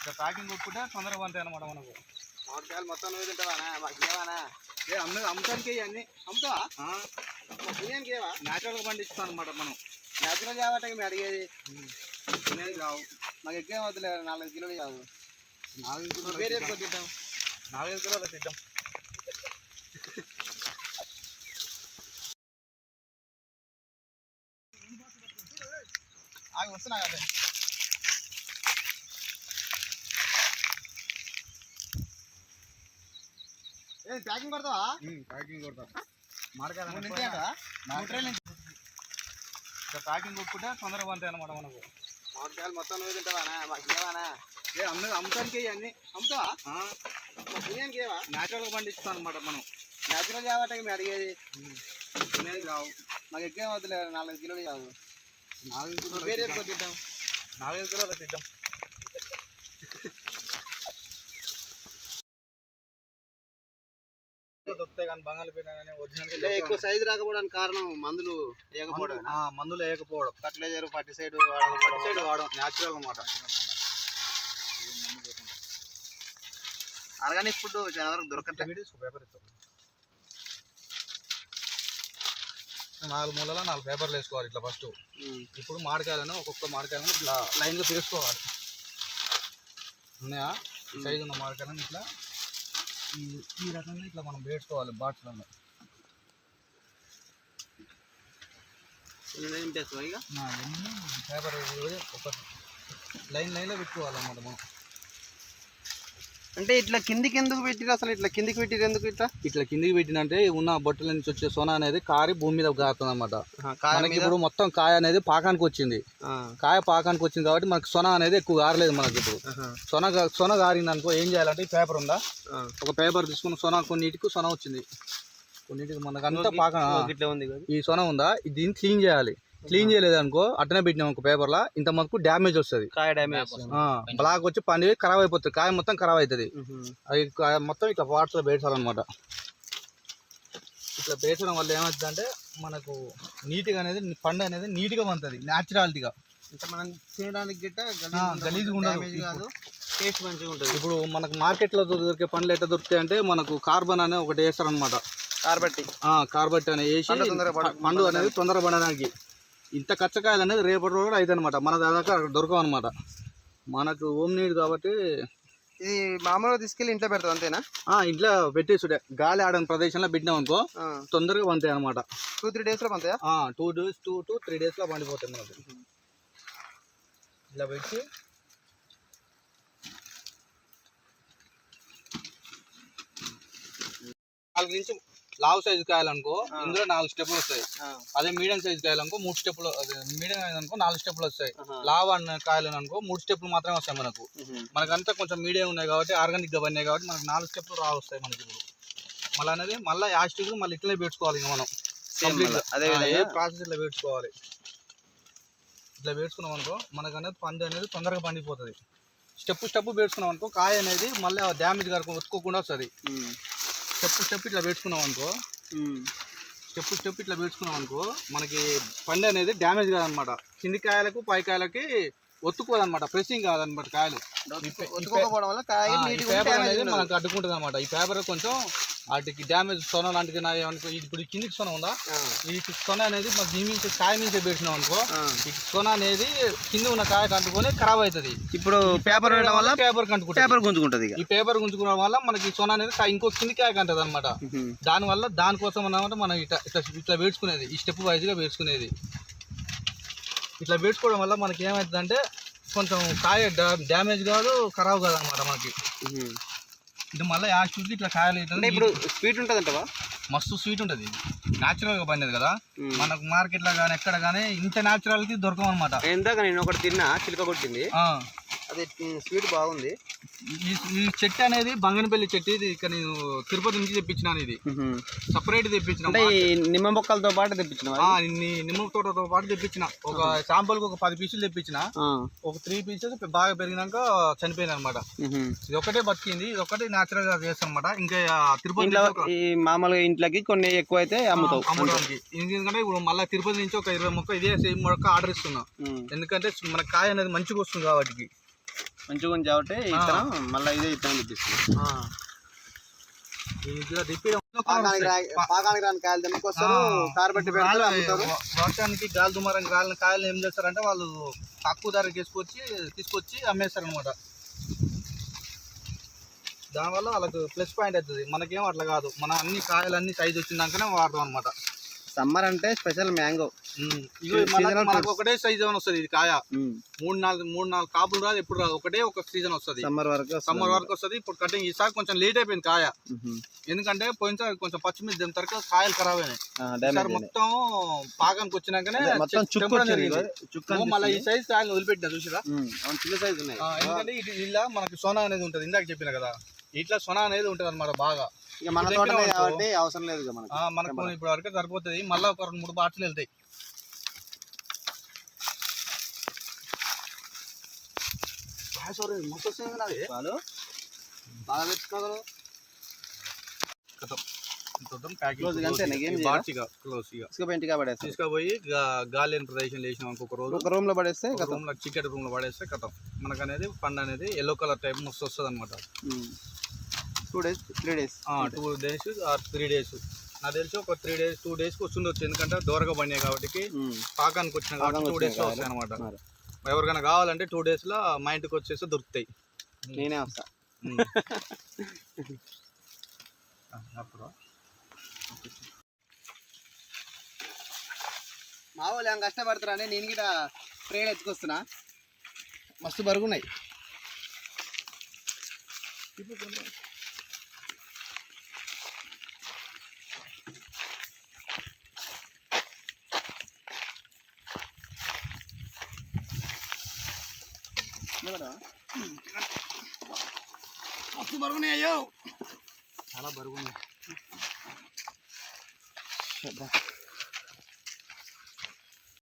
ఇక ప్యాకింగ్ కొట్టుకుంటే తొందరగా పంతాయి అనమాట మనకు. మామిడికాయలు మొత్తం నువ్వు తింటావానా? మాకు ఏవానా ఏ అమ్మ అమ్మటానికి ఇవన్నీ. అమ్ముతావా? తినేనికి ఏవా న్యాచురల్గా పండిస్తాం అనమాట మనం. న్యాచురల్ కాబట్టి మేము అడిగేది. తినేది కావు మాకు ఎక్కువ వద్దులే నాలుగు కిలోలు కాదు నాలుగు కిలోలు తింటాం. ఎక్కువ తింటాం నాలుగైదు కిలోలు తింటాం. ఆగి వస్తున్నా కదా ఏ ప్యాకింగ్ కొడతావా? ప్యాకింగ్ కొడతాం. మూడు మార్కాయ నుంచి అంటా మూడు ట్రైల్ నుంచి. ఇక ప్యాకింగ్ కొట్టుకుంటే తొందరగా పంతాయి అనమాట మనకు. మామిడికాయలు మొత్తం నువ్వు తింటావానా మాకు ఏవానా ఏ అమ్మ అమ్మటానికి ఇవన్నీ అమ్ముతావా? తినేనికి ఏవా న్యాచురల్గా పండిస్తాం అనమాట మనం. న్యాచురల్ కాబట్టి మేము అడిగేది. తినేది కావు. మాకు ఎక్కువ వద్దులే నాలుగు కిలోలు కాదు నాలుగు కిలోలు. ఎక్కువ తింటాం. నాలుగైదు కిలోలు తింటాం. దొరుకుతాయి కానీ బంగాళపేట కానీ అంటే ఎక్కువ సైజు రాకపోవడానికి కారణం మందులు వేయకపోవడం మందులు వేయకపోవడం. ఫర్టిలైజర్ పట్టిసైడ్ సైడ్ వాడకపోవడం వాడడం. న్యాచురల్ అన్నమాట ఆర్గానిక్ ఫుడ్ చాలా వరకు దొరకట్లేదు నాలుగు మూలలో నాలుగు పేపర్లు వేసుకోవాలి ఇట్లా ఫస్ట్ ఇప్పుడు మామిడికాయలను ఒక్కొక్క మామిడికాయలను ఇట్లా లైన్గా తీసుకోవాలి. ఉన్నాయా? సైజు ఉన్న మామిడికాయలను ఇట్లా ఈ ఈ రకంగా ఇట్లా మనం వేసుకోవాలి బాటిల్లో ఇక పేపర్ ఒక లైన్ లైన్లో పెట్టుకోవాలన్నమాట మనం. అంటే ఇట్లా కిందికి ఎందుకు పెట్టిరు అసలు? ఇట్లా కిందికి పెట్టిరు ఎందుకు ఇట్లా? ఇట్లా కిందికి పెట్టినంటే ఉన్న బొట్టల నుంచి వచ్చే సోనా అనేది కారి భూమి మీద గారుతుంది అనమాట మనకి ఇప్పుడు మొత్తం కాయ అనేది పాకానికి వచ్చింది. కాయ పాకానికి వచ్చింది కాబట్టి మనకి సొన అనేది ఎక్కువ గారలేదు మనకి ఇప్పుడు. సొన సొన గారింది అనుకో ఏం చేయాలంటే పేపర్ ఉందా? ఒక పేపర్ తీసుకుని సొన కొన్నిటికి సొన వచ్చింది. కొన్నిటికి మనకు అంతా పాక ఇట్లా ఉంది ఈ సొన ఉందా? దీన్ని క్లీన్ చేయాలి. క్లీన్ చేయలేదు అనుకో అట్టనే పెట్టినాం ఒక పేపర్లో ఇంత మనకు డ్యామేజ్ వస్తుంది. కాయ డ్యామేజ్ బ్లాక్ వచ్చి పండి ఖరాబ్ అయిపోతుంది. కాయ మొత్తం ఖరాబ్ అవుతుంది. అది కాయ మొత్తం ఇట్లా పార్ట్స్లో పేర్చాలన్నమాట ఇట్లా పేర్చడం వల్ల ఏమవుతుందంటే మనకు నీట్గా అనేది పండు అనేది నీట్గా పండుతుంది న్యాచురాలిటీగా అంటే మనం తినడానికి గిట్ట ఆ, గలీజ్గా ఉండదు. డ్యామేజ్ కాదు టేస్ట్ మంచిగా ఉంటుంది. ఇప్పుడు మనకు మార్కెట్లో దొరికే పండ్లు ఎట్లా దొరుకుతాయి అంటే మనకు కార్బన్ అనే ఒకటి వేస్తారనమాట కార్బట్టి కార్బెట్ అనేది వేసి పండు అనేది తొందరగా పడడానికి. ఇంత కచ్చకాయలు అనేది రేపటి రోజు అయితే అనమాట మన దాదాపు అక్కడ దొరకవు అనమాట మనకు హోమ్ నీడ్ కాబట్టి ఇది మామూలుగా తీసుకెళ్ళి ఇంట్లో పెడతాం అంతేనా? ఇంట్లో పెట్టేసుడే. గాలి ఆడని ప్రదేశంలో పెట్టినాం అనుకో తొందరగా పంతాయి అనమాట టూ త్రీ డేస్లో పంతాయా two days two to three డేస్లో పండిపోతాయి మనకు. ఇలా పెట్టి నాలుగు నుంచి లావు సైజు కాయలు అనుకో ఇందులో నాలుగు స్టెప్లు వస్తాయి. అదే మీడియం సైజు కాయలు అనుకో మూడు స్టెప్లు అదే మీడియం అనుకో నాలుగు స్టెప్లు వస్తాయి. లావ్ అన్న కాయలు అనుకో మూడు స్టెప్లు మాత్రమే వస్తాయి మనకు. మనకంతా కొంచెం మీడియం ఉన్నాయి కాబట్టి ఆర్గానిక్గా పడినాయి కాబట్టి మనకు నాలుగు స్టెప్లు రా వస్తాయి మనకి ఇప్పుడు. మళ్ళీ అనేది మళ్ళీ యాస్టిక్ మళ్ళీ ఇట్లనే పెట్టుకోవాలి ఇంకా మనం. అదే ప్రాసెస్ ఇట్లా వేసుకోవాలి ఇట్లా వేసుకున్నాం అనుకో మనకు అనేది పండు అనేది తొందరగా పండిపోతుంది. స్టెప్ స్టెప్ వేసుకున్నాం అనుకో కాయ అనేది మళ్ళీ డ్యామేజ్ కనుక ఒత్తుకోకుండా వస్తుంది. స్టెప్ స్టెప్ ఇట్లా వేసుకున్నాం అనుకో. స్టెప్ స్టెప్ ఇట్లా వేసుకున్నాం అనుకో మనకి పండు అనేది డ్యామేజ్ కాదనమాట కింది కాయలకు పై కాయలకి ఒత్తుకోదన్నమాట ప్రెసింగ్ కాదనమాట కాయలు ఒత్తుకోకపోవడం వల్ల కాయ. మనకు అడ్డుకుంటుంది అనమాట ఈ పేపర్ కొంచెం వాటికి డ్యామేజ్ సొన లాంటిది నా ఏమనుకో ఇప్పుడు ఈ కిందికి సొన ఉందా? ఈ సొన అనేది మన దీని నుంచి కాయ నుంచి పెట్టినాం అనుకో. ఈ సొన అనేది కింద ఉన్న కాయ కంటుకొని ఖరాబ్ అవుతుంది. ఇప్పుడు పేపర్ వేయడం వల్ల పేపర్ కంటుకుంటుంది. పేపర్ గుంజుకుంటుంది ఈ పేపర్ గుంజుకోవడం వల్ల మనకి సొన అనేది ఇంకో కింది కాయ కంటది అనమాట దాని వల్ల దానికోసం అన్నమాట మనం ఇట్లా ఇట్లా ఇట్లా వేసుకునేది ఈ స్టెప్ వైజ్గా వేసుకునేది ఇట్లా వేసుకోవడం వల్ల మనకి ఏమవుతుందంటే కొంచెం కాయ డ్యామేజ్ కాదు ఖరాబ్ కాదు అనమాట మనకి ఇది మళ్ళీ యాష్ చూసి ఇట్లా కాయలు అంటే ఇప్పుడు స్వీట్ ఉంటుంది అంటవా మస్తు స్వీట్ ఉంటుంది. న్యాచురల్గా పండేది కదా. మనకు మార్కెట్లో కానీ ఎక్కడ కానీ ఇంత న్యాచురాలిటీ దొరకవు అనమాట ఇందాక నేను ఒకటి తిన్నా చిలుక కొట్టింది. అది స్వీట్ బాగుంది. ఈ చెట్టు అనేది బంగనపల్లి చెట్టు. ఇది ఇక్కడ నేను తిరుపతి నుంచి తెప్పించినాను ఇది. సపరేట్ తెప్పించిన అంటే ఈ నిమ్మ మొక్కలతో పాటు తెప్పించిన నిమ్మ తోటతో పాటు తెప్పించిన. ఒక శాంపుల్కి ఒక పది పీసులు తెప్పించిన. ఒక త్రీ పీసెస్ బాగా పెరిగినాక చనిపోయింది అనమాట ఇది ఒకటే బతికింది. ఇది ఒకటే న్యాచురల్గా చేస్తాం అనమాట ఇంకా తిరుపతి మామూలుగా ఇంట్లోకి కొన్ని ఎక్కువ అయితే అమ్ముతావు. అమ్మడానికి ఎందుకంటే ఇప్పుడు మళ్ళీ తిరుపతి నుంచి ఒక ఇరవై మొక్క ఇదే సేమ్ మొక్క ఆర్డర్ ఇస్తున్నా. ఎందుకంటే మన కాయ అనేది మంచిగా వస్తుంది కాబట్టి. మంచిగా ఉంది కాబట్టి ఇత్తనం మళ్ళీ ఇదే ఇత్తనం తెప్పిస్తుంది ఇది రిపీట్ పాకానికి రా- పాకానికి రాని కాయలు వర్షానికి గాలి దుమారం గాలిన కాయలు ఏం చేస్తారంటే వాళ్ళు తక్కువ ధరకి తీసుకొచ్చి తీసుకొచ్చి అమ్మేస్తారు అనమాట దానివల్ల వాళ్ళకు ప్లస్ పాయింట్ అవుతుంది. మనకేం అట్లా కాదు. మన అన్ని కాయలు అన్ని సైజు వచ్చిందాకనే వాడతాం అనమాట సమ్మర్ అంటే స్పెషల్ మ్యాంగో. ఒకటే సైజు అని వస్తుంది ఇది కాయ. మూడు నాలుగు మూడు నాలుగు కాపులు రాదు ఎప్పుడు రాదు. ఒకటే ఒక సీజన్ వస్తుంది. సమ్మర్ వరకు సమ్మర్ వరకు వస్తుంది. ఇప్పుడు కటింగ్ ఈసారి కొంచెం లేట్ అయిపోయింది కాయ. ఎందుకంటే పోయినసారి కొంచెం పచ్చిమిర్చి దీని తరకు కాయలు ఖరాబ్ అయినాయి. మొత్తం పాకానికి వచ్చినాకనే మళ్ళీ ఈ సైజ్ కాయలు వదిలిపెట్టిన చూసిరా? చిన్న సైజ్ ఉన్నాయి. ఎందుకంటే ఇది ఇలా మనకి సొనా అనేది ఉంటుంది. ఇందాక చెప్పిన కదా. ఇట్లా సొనా అనేది ఉంటుంది అనమాట బాగా. ఇక మన ఇది తోటనే ఎక్కడ కాబట్టి అవసరం లేదు ఇక మనకి. ఇప్పుడు వరకు సరిపోతుంది. మళ్ళీ ఒక రెండు మూడు బాటలు వెళ్తాయి. బాగా పెట్టుకోగలరు తీసుకుపోయి గాలి లేని ప్రదేశం లేచిన ఇంకొక రోజు. ఒక రూమ్లో పడేస్తే ఒక రూమ్లో చికెట్ రూమ్లో పడేస్తే కథం మనకు అనేది పండు అనేది ఎల్లో కలర్ టైప్ మస్తు వస్తుంది అనమాట two days three days. Two days or three days. నాకు తెలిసి ఒక త్రీ డేస్ టూ డేస్కి వస్తుండొచ్చు ఎందుకంటే దూరగా పడినాయి కాబట్టి పాకానికి వచ్చిన కాబట్టి టూ డేస్లో వచ్చినాయి వస్తాయి అనమాట. ఎవరికైనా కావాలంటే టూ డేస్లో మా ఇంటికి వచ్చేసి దొరుకుతాయి. నేనే వస్తా. మా వాళ్ళు ఏం కష్టపడతారని నేను గిట ట్రైన్ ఎత్తుకొస్తున్నా. మస్తు బరుగున్నాయి మస్తు బరుగున్నాయి అయ్యో చాలా. శబ్బా.